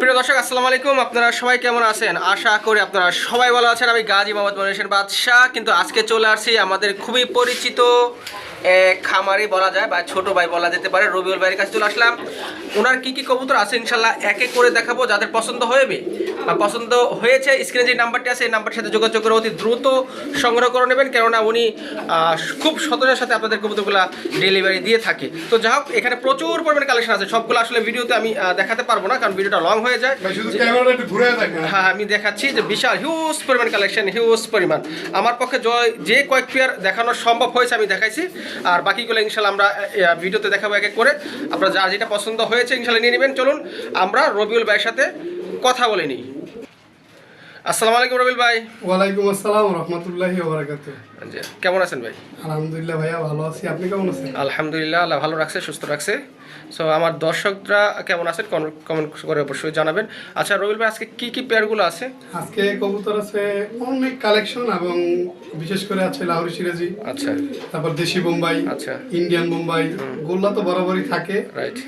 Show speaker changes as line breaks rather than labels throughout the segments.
প্রিয় দর্শক, আসসালামু আলাইকুম। আপনারা সবাই কেমন আছেন? আশা করি আপনারা সবাই ভালো আছেন। আমি গাজী মোহাম্মদ মনেশের বাদশাহ। কিন্তু আজকে চলে আসছি আমাদের খুবই পরিচিত খামারি বলা যায় বা ছোট ভাই বলা যেতে পারে রবিউল ভাইয়ের কাছে চলে আসলাম। ওনার কী কী কবুতর আছে ইনশাল্লাহ এক এক করে দেখাবো যাদের পছন্দ হবে বা পছন্দ হয়েছে। স্ক্রিনে যে নাম্বারটি আছে এই নাম্বারের সাথে যোগাযোগ করে অতি দ্রুত সংগ্রহ করে নেবেন কেননা উনি খুব সততার সাথে আপনাদের কবুতরগুলো ডেলিভারি দিয়ে থাকে। তো যা হোক এখানে প্রচুর পরিমাণে কালেকশন আছে। সবগুলো আসলে ভিডিওতে আমি দেখাতে পারব না কারণ ভিডিওটা লং হয়ে যায়। হ্যাঁ আমি দেখাচ্ছি যে বিশাল হিউজ পরিমাণ কালেকশন হিউজ পরিমাণ। আমার পক্ষে জয় যে কয়েক পেয়ার দেখানো সম্ভব হয়েছে আমি দেখাইছি। আর বাকিগুলো ইনশাল্লাহ আমরা ভিডিওতে দেখাবো এক এক করে। আপনারা যার যেটা পছন্দ হয়েছে ইনশাল্লাহ নিয়ে নেবেন। চলুন, আমরা রবিউল ভাইয়ের সাথে কথা বলে নিই। আসসালামু আলাইকুম রবিউল ভাই।
ওয়ালাইকুম আসসালাম রহমতুল্লাহি
জি, কেমন আছেন ভাই?
আলহামদুলিল্লাহ ভাইয়া ভালো আছি। আপনি কেমন আছেন?
আলহামদুলিল্লাহ আল্লাহ ভালো রাখছে সুস্থ রাখছে। সো আমার দর্শকরা কেমন আছেন? কমেন্ট করে অবশ্যই জানাবেন। আচ্ছা রবিল ভাই আজকে কি কি পেয়ারগুলো আছে?
আজকে কবুতর আছে অনেক কালেকশন এবং বিশেষ করে আছে লাহোরি সিরাজি
আচ্ছা।
তারপর দেশি বোম্বাই
আচ্ছা।
ইন্ডিয়ান বোম্বাই গোল্লা তো বরাবরই থাকে.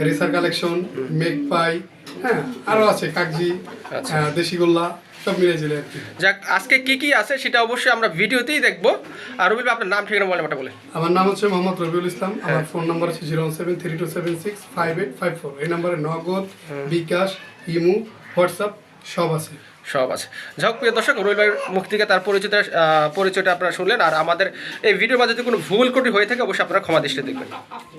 রেসার কালেকশন মেক পাই হ্যাঁ আরও আছে কাগজি
আচ্ছা।
দেশি গোল্লা। সব মিলে
যাক আজকে কি কি আছে সেটা অবশ্যই আমরা ভিডিওতেই দেখব। আর রবিল আপনার নাম ঠিকানা মোবাইল নাম্বারটা বলে
আমার নাম হচ্ছে মোহাম্মদ রবিউল ইসলাম।
হ্যাঁ।
আমার ফোন নাম্বার হচ্ছে zero seven three two seven six five eight five four. এই নাম্বারে নগদ বিকাশ ইমু হোয়াটসঅ্যাপ সব আছে।
সব আছে। যাই হোক প্রিয় দর্শক রবিল ভাইয়ের মুখ থেকে তার পরিচিত পরিচয়টা আপনারা শুনলেন। আর আমাদের এই ভিডিওর মাঝে যদি কোনো ভুল ত্রুটি হয়ে থাকে অবশ্যই আপনারা ক্ষমা দৃষ্টি দেখবেন।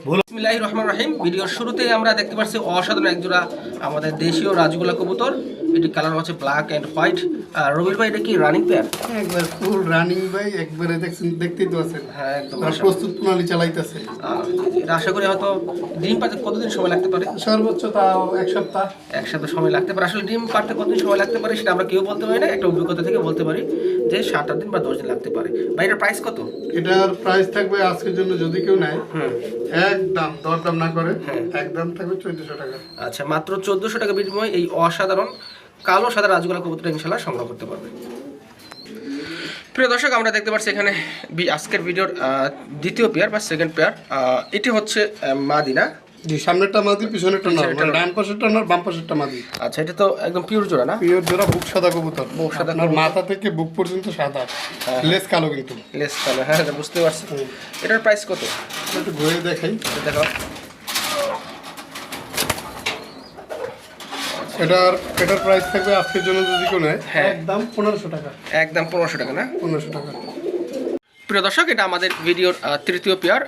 বিসমিল্লাহির রহমান রহিম। ভিডিওর শুরুতেই আমরা দেখতে পাচ্ছি অসাধারণ একজোড়া আমাদের দেশীয় রাজগোলা কবুতর। এটি কালার হচ্ছে ব্ল্যাক অ্যান্ড হোয়াইট আর রবিল ভাই এটা কি রানিং পেয়ার
একবার ফুল রানিং ভাই একবারে দেখছেন দেখতেই তো আছেন।
হ্যাঁ একদম
প্রস্তুত প্রণালী চালাইতেছে।
আশা করি হয়তো ডিম পাতে কতদিন সময় লাগতে পারে?
সর্বোচ্চ তাও এক সপ্তাহ।
একসাথে সময় লাগতে পারে। আসলে ডিম পারতে কতদিন সময় লাগতে পারে সেটা আমরা কেউ বলতে পারি না একটা অভিজ্ঞতা থেকে বলতে পারি যে সাত আট দিন বা দশ দিন লাগতে পারে। বা এটার প্রাইস কত?
এটার প্রাইস থাকবে আজকের জন্য যদি কেউ নেয় একদম দরদাম না করে
হ্যাঁ।
একদম থাকবে চোদ্দশো টাকা।
আচ্ছা মাত্র চোদ্দোশো টাকা বিনিময়ে এই অসাধারণ কালো সাদা রাজগোলা কবুতরটা ইনশাল্লাহ সংগ্রহ করতে পারবে। প্রিয় দর্শক আমরা দেখতে পাচ্ছি এখানে আজকের ভিডিওর দ্বিতীয় পেয়ার বা সেকেন্ড পেয়ার এটি হচ্ছে মাদিনা।
জি সামনেরটা মাদি পিছনেরটা নর মানে ডান পাশেরটা নর বাম পাশেরটা মাদি।
আচ্ছা এটা তো একদম পিওর জোড়া না?
পিওর জোড়া বুক সাদা কবুতর।
বুক সাদা
আপনার মাথা থেকে বুক পর্যন্ত সাদা। লেস কালো কিন্তু।
লেস কালো হ্যাঁ এটা বুঝতে পারছি। এটার প্রাইস কত?
একটু ঘুরে দেখাই।
এটা
এটার এটার প্রাইস থাকবে আজকের জন্য যদি কেউ নেয়
হ্যাঁ।
একদম পনেরোশো টাকা।
একদম পনেরোশো টাকা না?
পনেরোশো টাকা।
প্রিয় দর্শক এটা আমাদের ভিডিওর তৃতীয় পেয়ার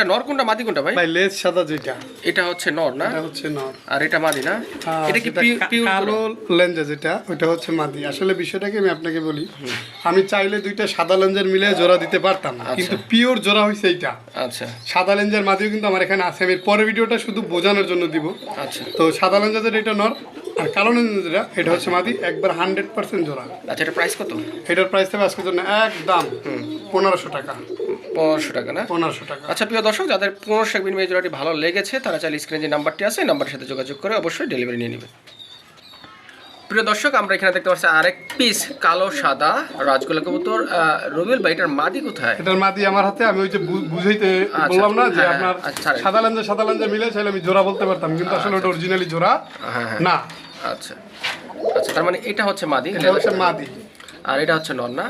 এটা নর কোনটা মাদি কোনটা ভাই?
ভাই লেস সাদা যেটা।
এটা হচ্ছে নর না?
এটা হচ্ছে নর।
আর এটা মাদি না?
হ্যাঁ,
এটা কি পিওর
কালো লেঞ্জা যেটা ওটা হচ্ছে মাদি। আসলে বিষয়টাকে আমি আপনাকে বলি আমি চাইলে দুইটা সাদা লেঞ্জের মিলে জোড়া দিতে পারতাম না কিন্তু পিওর জোড়া হয়েছে এইটা।
আচ্ছা।
সাদা লেঞ্জের মাদিও কিন্তু আমার এখানে আছে আমি পরের ভিডিওটা শুধু বোঝানোর জন্য দিব।
আচ্ছা।
তো সাদা লেঞ্জা যেটা এটা নর আর কালো লেঞ্জা যেটা এটা হচ্ছে মাদি একবার হান্ড্রেড পার্সেন্ট জোড়া।
আচ্ছা এটা প্রাইস কত?
এটার প্রাইস থাকবে আজকের জন্য একদম পনেরোশো টাকা।
পনেরোশো টাকা না?
পনেরোশো টাকা।
আচ্ছা প্রিয় দর্শক যাদের পনেরোশো এক বিনিময় জোড়াটি ভালো লেগেছে তারা চাইলে স্ক্রিনে যে নাম্বারটি আছে নাম্বারের সাথে যোগাযোগ করে অবশ্যই ডেলিভারি নিয়ে নেবে। প্রিয় দর্শক আমরা এখানে দেখতে পাচ্ছি আরেক পিস কালো সাদা রাজগোলা কবুতর। রবিউল ভাই এটার মাদি কোথায়?
এটার মাদি আমার হাতে আমি ওই যে বুঝাইতে
আচ্ছা,
বললাম না যে
হ্যাঁ,
আপনার
আচ্ছা,
সাদা লেঞ্জা সাদা লেঞ্জা মিলে চাইলে আমি জোড়া বলতে পারতাম কিন্তু আসলে ওটা অরিজিনালি জোড়া
হ্যাঁ হ্যাঁ
না।
আচ্ছা। আচ্ছা তার মানে এটা হচ্ছে মাদি
এটা হচ্ছে মাদি।
আর এটা হচ্ছে নর না?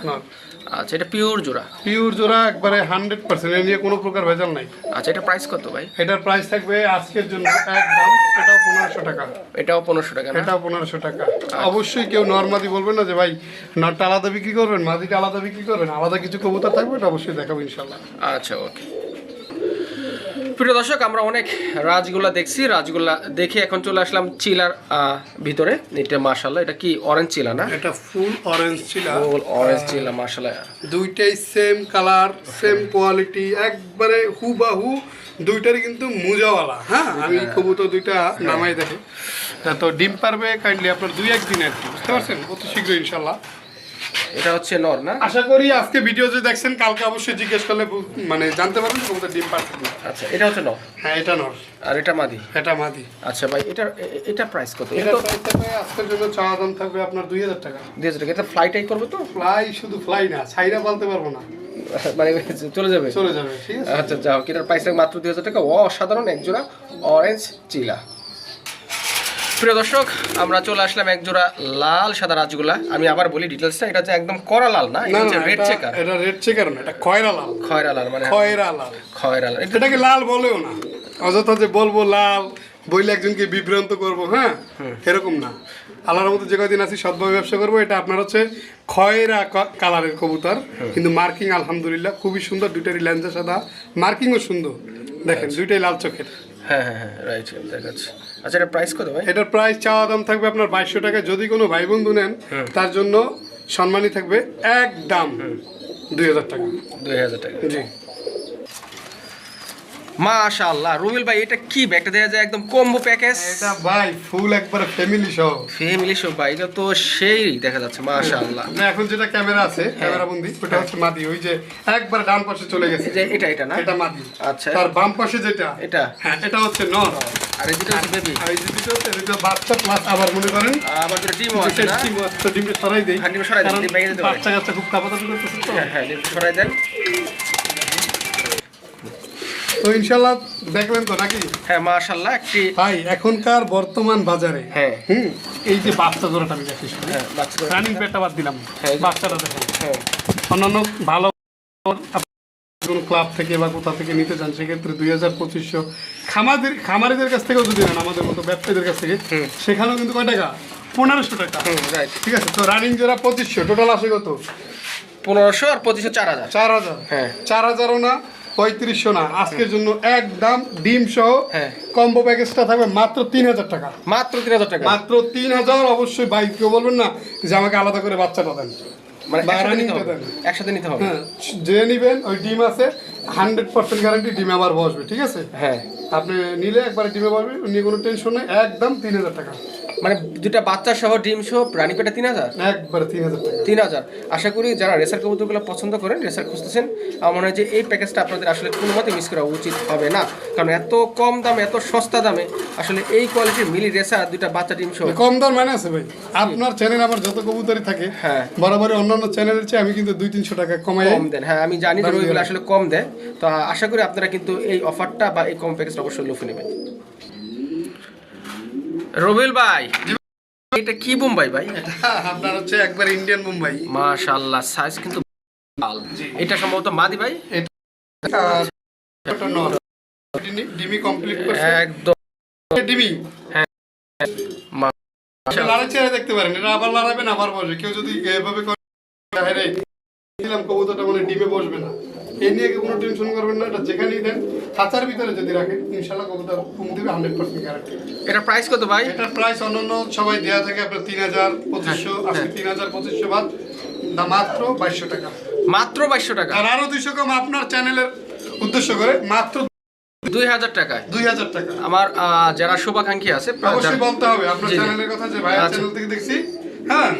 আচ্ছা এটা পিওর জোড়া?
পিওর জোড়া একবারে হান্ড্রেড পার্সেন্ট এ নিয়ে কোনো প্রকার ভেজাল নাই।
আচ্ছা এটা প্রাইস কত ভাই?
এটার প্রাইস থাকবে আজকের জন্য একদম এটাও পনেরোশো টাকা।
এটাও পনেরোশো টাকা
এটাও পনেরোশো টাকা। অবশ্যই কেউ নর্মাদি বলবেন না যে ভাই নটটা আলাদা বিক্রি করবেন? মাদিটা আলাদা বিক্রি করবেন? আলাদা কিছু কবুতর থাকবে এটা অবশ্যই দেখাবো ইনশাল্লাহ।
আচ্ছা ওকে। প্রিয় দর্শক আমরা অনেক রাজগুলা দেখছি। রাজগুলা দেখে এখন চলে আসলাম চিলার ভিতরে। এটা মার্শাল্লাহ এটা কি অরেঞ্জ চিলা না?
এটা ফুল অরেঞ্জ ছিল
অরেঞ্জ চিলা মার্শাল্লাহ
দুইটাই সেম কালার সেম কোয়ালিটি একবারে হুবাহু দুইটারই কিন্তু মুজাওয়ালা। হ্যাঁ আমি কবুতর দুইটা নামাই দেখে। তো ডিম পারবে কাইন্ডলি আপনার দুই একদিন আর কি বুঝতে পারছেন? অত শীঘ্র ইনশাল্লাহ
এটা হচ্ছে নর না?
আশা করি আজকে ভিডিও যে দেখছেন কালকে অবশ্যই জিজ্ঞেস করলে মানে জানতে পারবেন কবুতর ডিম পারছে
আচ্ছা এটা হচ্ছে নর?
হ্যাঁ এটা নর।
আর এটা মাদি?
এটা মাদি।
আচ্ছা ভাই এটার এ- এ- এটা প্রাইস কত?
এটা
এটা
প্রাইস থাকবে আজকের জন্য চাওয়া দাম থাকবে আপনার দুই হাজার টাকা।
দুই হাজার টাকা এটা ফ্লাইটাই করবে তো?
ফ্লাই শুধু ফ্লাই না ছাইরা বলতে পারব না।
মানে চলে যাবে?
চলে যাবে ঠিক আছে।
আচ্ছা যাও এটার প্রাইস মাত্র দুই হাজার টাকা। অসাধারণ একজোড়া অরেঞ্জ চিলা। প্রিয় দর্শক আমরা চলে আসলাম এক জোড়া লাল সাদা রাজগুলা। আমি আবার বলি ডিটেলসটা এটা হচ্ছে একদম করা লাল না? এটা হচ্ছে রেড চেকার
এটা রেড চেকার না এটা খয়রা লাল।
খয়রা লাল মানে
খয়রা লাল।
খয়রা লাল। এটা
এটাকে লাল বলেও না। অযথা যে বলব লাল বইলে একজনকে বিভ্রান্ত করব হ্যাঁ? এরকম না। আল্লাহর মতো যে কদিন আছি সৎভাবে ব্যবসা করব এটা আপনার হচ্ছে খয়রা কালারের কবুতর। কিন্তু মার্কিং আলহামদুলিল্লাহ খুবই সুন্দর দুইটারই ল্যান্সা সাদা। মার্কিংও সুন্দর। দেখেন দুইটাই লাল চোখের।
হ্যাঁ হ্যাঁ হ্যাঁ রাইট দেখাচ্ছি। আচ্ছা এটা প্রাইস কত ভাই?
এটার প্রাইস চাওয়া দাম থাকবে আপনার বাইশশো টাকা। যদি কোনো ভাই বন্ধু নেন তার জন্য সম্মানই থাকবে একদম দুই হাজার টাকা।
দুই হাজার টাকা।
জি।
মাশাআল্লাহ। রুবেল ভাই এটা কি ব্যাগ? এটা দেখা যায় একদম কম্বো প্যাকেজ
এটা ভাই ফুল একবার ফ্যামিলি সহ।
ফ্যামিলি সব ভাই এটা তো সেই দেখা যাচ্ছে মাশাআল্লাহ।
না এখন যেটা ক্যামেরা আছে ক্যামেরা বন্দি ওটা হচ্ছে মাদি ওই যে একবার ডান পাশে চলে গেছে।
যে এটা এটা না?
এটা মাদি।
আচ্ছা।
তার বাম পাশে যেটা
এটা?
হ্যাঁ এটা হচ্ছে নর।
আর এই দুটো হচ্ছে বেবি
আর এই যে দুটো হচ্ছে এটা বাচ্চা প্লাস আবার মনে করেন
আবার দুটো ডিমও আছে না?
ডিম আছে, ডিমটা সরাই দেই।
হ্যাঁ, ডিমটা সরাই ডিম ভেঙে যেতে
বাচ্চা কাচ্চা খুব কাপাতাপি করতেছে তো।
হ্যাঁ হ্যাঁ সরাই দেন।
তো ইনশাল্লাহ দেখলেন তো নাকি?
হ্যাঁ মাশাআল্লাহ একটি
ভাই এখনকার বর্তমান বাজারে
হ্যাঁ।
হুম? এই যে বাচ্চা জোড়াটা আমি দেখি
হ্যাঁ
রানিং পেটটা বাদ দিলাম
হ্যাঁ।
বাচ্চাটা দেখেন।
হ্যাঁ।
অন্যান্য ভালো কোনো ক্লাব থেকে বা কোথা থেকে নিতে চান সেক্ষেত্রে দুই হাজার পঁচিশশো খামারদের খামারিদের কাছ থেকেও যদি নেন আমাদের মতো ব্যবসায়ীদের কাছ থেকে সেখানেও কিন্তু কয় টাকা? পনেরোশো টাকা। ঠিক আছে তো রানিং জোড়া পঁচিশশো টোটাল আসে কত?
পনেরোশো আর পঁচিশশো চার হাজার।
চার হাজার।
হ্যাঁ।
চার হাজারও না পঁয়ত্রিশশো না আজকের জন্য একদম ডিম সহ
হ্যাঁ।
কম্বো প্যাকেজটা থাকবে মাত্র তিন হাজার টাকা।
মাত্র তিন হাজার টাকা।
মাত্র তিন হাজার অবশ্যই বাইক কেউ বলবেন না যে আমাকে আলাদা করে বাচ্চাটা দেন।
মানে একসাথে নিতে হবে।
দেন।
একসাথে নিতে হবে।
হ্যাঁ যে নিবেন ওই ডিম আছে হান্ড্রেড পার্সেন্ট গ্যারান্টি ডিমে আবার বসবে ঠিক আছে?
হ্যাঁ।
আপনি নিলে একবারে ডিমে বসবে নিয়ে কোনো টেনশন নেই একদম তিন হাজার টাকা।
মানে দুটা বাচ্চা সহ ডিম সহ রানী পেটা তিন হাজার?
একবারে তিন হাজার
তিন হাজার। আশা করি যারা রেসার কবুতরগুলো পছন্দ করেন রেসার খুঁজতেছেন আমার মনে হয় যে এই প্যাকেজটা আপনাদের আসলে কোনো মতে মিস করা উচিত হবে না। কারণ এত কম দামে এত সস্তা দামে আসলে এই কোয়ালিটির মিলি রেসার দুটা বাচ্চা ডিম সহ।
কম দাম মানে আছে ভাই। আপনার চ্যানেল আমার যত কবুতরই থাকে
হ্যাঁ।
বরাবরই অন্যান্য চ্যানেলের চেয়ে আমি কিন্তু দুই তিনশো টাকা কমাই
কম দেন। হ্যাঁ আমি জানি যে ওইগুলো আসলে কম দেয়। তো আশা করি আপনারা কিন্তু এই অফারটা বা এই কম প্যাকেজটা অবশ্যই লুফে নেবেন। রবিল ভাই এটা কি বোম্বাই ভাই?
আপনার হচ্ছে একবার ইন্ডিয়ান মুম্বাই।
মাশাআল্লাহ সাইজ কিন্তু এটা সম্ভবত মাদি ভাই।
ডিমি- ডিমি কমপ্লিট করছে?
একদম।
ডিমি? আপনি চেহারা দেখতে পারেন এটা আবার লড়াবেন আবার বসবে। কেউ যদি এভাবে করে দিলাম কবুতরটা মানে ডিমে বসবে না। এই নিয়ে কোনো টেনশন করবেন না এটা যেখানেই দেন খাঁচার ভিতরে যদি রাখেন ইনশাল্লাহ কবুতর ফুম দিবে হান্ড্রেড পার্সেন্ট গ্যারান্টি
এটা প্রাইস কত ভাই?
এটার প্রাইস অন্যান্য সবাই দেওয়া থাকে আপনার তিন হাজার পঁচিশশো আজকে তিন হাজার পঁচিশশো বাদ মাত্র বাইশশো টাকা।
মাত্র বাইশশো টাকা?
আর আরও দুইশো কম আপনার চ্যানেলের উদ্দেশ্য করে মাত্র
দুই হাজার টাকায়
দুই হাজার টাকা।
আমার যারা শুভাকাঙ্ক্ষী আছে
অবশ্যই বলতে হবে আপনার। চ্যানেলের কথা যে
আচ্ছা।
চ্যানেল থেকে দেখছি হ্যাঁ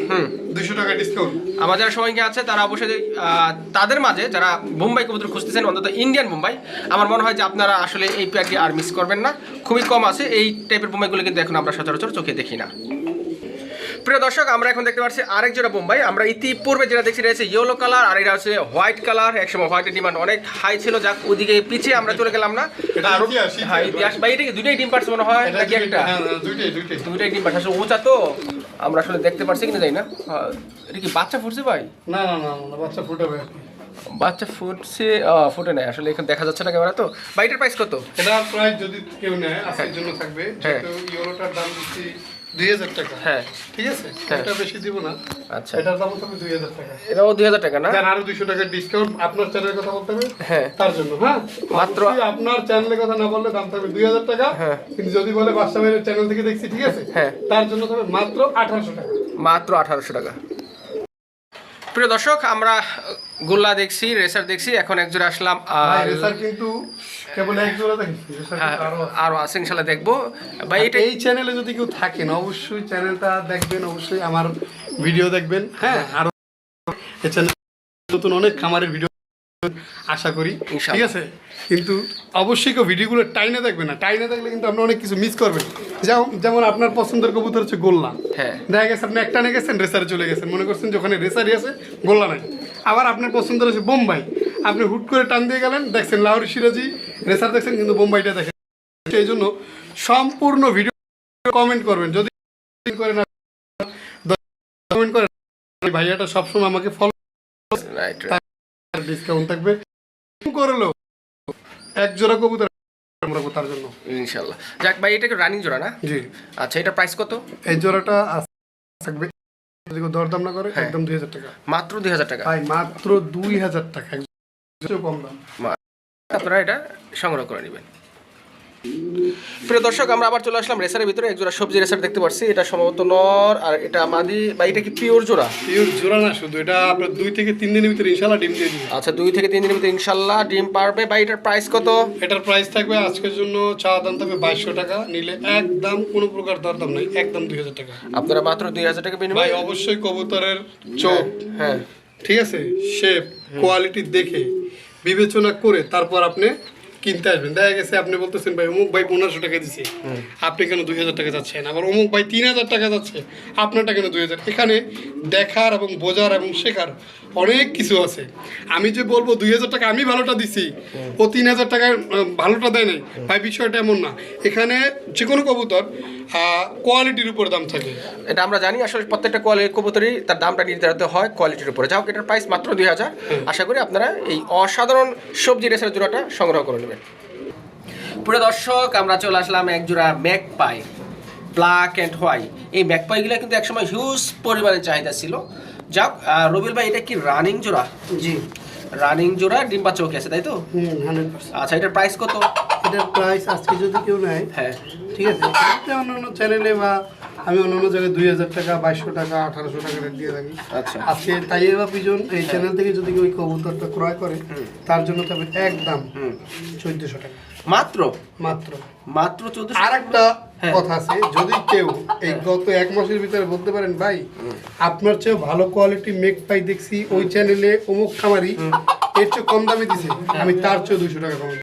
দুইশো টাকা ডিসকাউন্ট
আমার যারা সবাইকে আছে তারা অবশ্যই তাদের মাঝে যারা মুম্বাই কবুতর খুঁজতেছেন অন্তত ইন্ডিয়ান মুম্বাই আমার মনে হয় যে আপনারা আসলে এই প্যাকটি আর মিস করবেন না। খুবই কম আছে এই টাইপের বোম্বাইগুলো কিন্তু এখন আমরা সচরাচর চোখে দেখি না। প্রিয় দর্শক আমরা এখন দেখতে পাচ্ছি আরেক জোড়া বোম্বাই আমরা ইতিপূর্বে যেটা দেখছি রয়েছে ইয়েলো কালার আর এটা হচ্ছে হোয়াইট কালার একসময় হোয়াইটের ডিমান্ড অনেক হাই ছিল যাক ওদিকে পিছিয়ে আমরা চলে গেলাম না।
ইতিহাস,
হ্যাঁ বা এটা কি দুইটাই ডিম পারছে মনে হয় নাকি একটা?
হ্যাঁ, হ্যাঁ, দুইটাই
ডিম পারছে আসলে উঁচা তো। আমরা আসলে দেখতে পারছি কিনা যাই না। এটা কি বাচ্চা ফুটছে ভাই?
না না না না বাচ্চা ফুটে ভাই।
বাচ্চা ফুটছে ফুটে নাই। আসলে এখানে দেখা যাচ্ছে না ক্যামেরা তো। বাইটার প্রাইস কত?
এটা প্রাইস যদি কেউ নেয় আজকের জন্য থাকবে।
হ্যাঁ।
যেহেতু ইউরোটার দাম দিচ্ছি টাকা।
হ্যাঁ।
ঠিক আছে?
হ্যাঁ।
এটা বেশি দিব না।
আচ্ছা।
এটার দাম থাকবে দুই হাজার টাকা।
এটাও দুই হাজার টাকা না?
দেন আরও দুইশো টাকার ডিসকাউন্ট আপনার চ্যানেলের কথা বলতে হবে।
হ্যাঁ।
তার জন্য হ্যাঁ?
মাত্র-
আপনার চ্যানেলের কথা না বললে দাম থাকবে দুই হাজার টাকা।
হ্যাঁ।
কিন্তু যদি বলে বাদশা ভাইয়ের চ্যানেল থেকে দেখছি ঠিক আছে?
হ্যাঁ।
তার জন্য মাত্র আঠারোশো টাকা।
মাত্র আঠারোশো টাকা। প্রিয় দর্শক আমরা গোল্লা দেখছি রেসার দেখছি এখন একজোড়া আসলাম আর
রেসার কিন্তু কেবল এক জোড়া দেখছি রেসার
হ্যাঁ,
আরও আছে।
আরও আছে ইনশাল্লাহ দেখব ভাই এটা
এই চ্যানেলে যদি কেউ থাকেন অবশ্যই চ্যানেলটা দেখবেন অবশ্যই আমার ভিডিও দেখবেন হ্যাঁ আর এই চ্যানেল নতুন অনেক খামারের ভিডিও আশা করি ঠিক আছে? কিন্তু অবশ্যই কেউ ভিডিওগুলো টাইনে দেখবেন না। টাইনে দেখলে কিন্তু আপনি অনেক কিছু মিস করবেন। যেমন যেমন আপনার পছন্দের কবুতর হচ্ছে গোল্লা।
হ্যাঁ।
দেখা গেছে আপনি একটা নিয়ে গেছেন রেসারে চলে গেছেন। মনে করছেন যে ওখানে রেসারই আছে গোল্লা নাই। আবার আপনার পছন্দের হচ্ছে বোম্বাই। আপনি হুট করে টান দিয়ে গেলেন দেখছেন লাহোর সিরাজি রেসার দেখছেন কিন্তু বোম্বাইটা দেখেন। সেই জন্য সম্পূর্ণ ভিডিও কমেন্ট করবেন। যদি করে না কমেন্ট করেন। ভাইয়াটা সবসময় আমাকে ফলো
রাইট
ডিসকাউন্ট থাকবে। করল এক জোড়া কবুতর আমরা তার জন্য।
ইনশাল্লাহ। যাক ভাই এটা কি রানিং জোড়া না?
জি।
আচ্ছা এটা প্রাইস কত?
এই জোড়াটা থাকবে। যদি দরদাম না করে
হ্যাঁ।
একদম দুই হাজার টাকা।
মাত্র দুই হাজার টাকা?
ভাই মাত্র দুই হাজার টাকা। কম দাম।
আপনারা এটা সংগ্রহ করে নেবেন। প্রিয় দর্শক আমরা আবার চলে আসলাম রেসারের ভিতরে। এক জোড়া সবজি রেসার দেখতে পাচ্ছি এটা সম্ভবত নর আর এটা মাদি বা এটা কি পিওর জোড়া?
পিওর জোড়া না শুধু এটা আপনার দুই থেকে তিন দিনের ভিতরে ইনশাল্লাহ ডিম দিয়ে দিবে
আচ্ছা দুই থেকে তিন দিনের ভিতরে ইনশাল্লাহ ডিম পারবে। বা এটার প্রাইস কত?
এটার প্রাইস থাকবে আজকের জন্য চা দাম থাকবে বাইশশো টাকা। নিলে একদম কোনো প্রকার দরদাম নাই একদম দুই হাজার টাকা।
আপনারা মাত্র দুই হাজার টাকা
ভাই অবশ্যই কবুতরের চোখ।
হ্যাঁ।
ঠিক আছে? শেপ কোয়ালিটি দেখে বিবেচনা করে তারপর আপনি কিনতে আসবেন। দেখা গেছে আপনি বলতেছেন ভাই অমুক ভাই পনেরোশো টাকা দিছে। আপনি কেন দুই হাজার টাকা যাচ্ছেন? আবার অমুক ভাই তিন হাজার টাকা যাচ্ছে। আপনারটা কেন দুই হাজার? এখানে দেখার এবং বোঝার এবং শেখার অনেক কিছু আছে। আমি যে বলব দুই হাজার টাকা আমি ভালোটা দিছি ও তিন হাজার টাকা ভালোটা দেয় নাই। ভাই বিষয়টা এমন না। এখানে যে কোনো কবুতর কোয়ালিটির উপর দাম থাকে।
এটা আমরা জানি আসলে প্রত্যেকটা কোয়ালিটির কবুতরই তার দামটা নির্ধারিত হয় কোয়ালিটির উপরে। যাই হোক এটার প্রাইস মাত্র দুই হাজার। আশা করি আপনারা এই অসাধারণ সবজি রেসের জোড়াটা সংগ্রহ করে নেবেন পুরো দর্শক আমরা চলে আসলাম এক জোড়া magpie black and white এই ম্যাক পাইগুলো কিন্তু একসময় হিউজ পরিমাণে চাহিদা ছিল। যাক রবিল ভাই এটা কি রানিং জোড়া?
জি।
রানিং জোড়া ডিম্বা চৌকি আছে তাই তো?
পার্সেন্ট
আচ্ছা এটার প্রাইস কত?
এটার প্রাইস আজকে যদি কেউ নেয়
হ্যাঁ।
ঠিক আছে অন্যান্য চ্যানেলে বা আমি অন্যান্য জায়গায় দুই হাজার টাকা বাইশশো টাকা আঠারোশো টাকা রেট দিয়ে থাকি।
আচ্ছা।
আজকে তাইয়ে বা পিজন এই চ্যানেল থেকে যদি কেউ ওই কবুতরটা ক্রয় করে তার জন্য তবে একদম চোদ্দশো টাকা।
মাত্র?
মাত্র।
মাত্র চোদ্দ
আর একটা
হ্যাঁ।
কথা আছে যদি কেউ এই গত এক মাসের ভিতরে বলতে পারেন ভাই আপনার চেয়ে ভালো কোয়ালিটি মেক পাই দেখছি ওই চ্যানেলে অমুক খামারি এর চেয়ে কম দামে দিছে আমি তার চেয়ে দুশো টাকা কম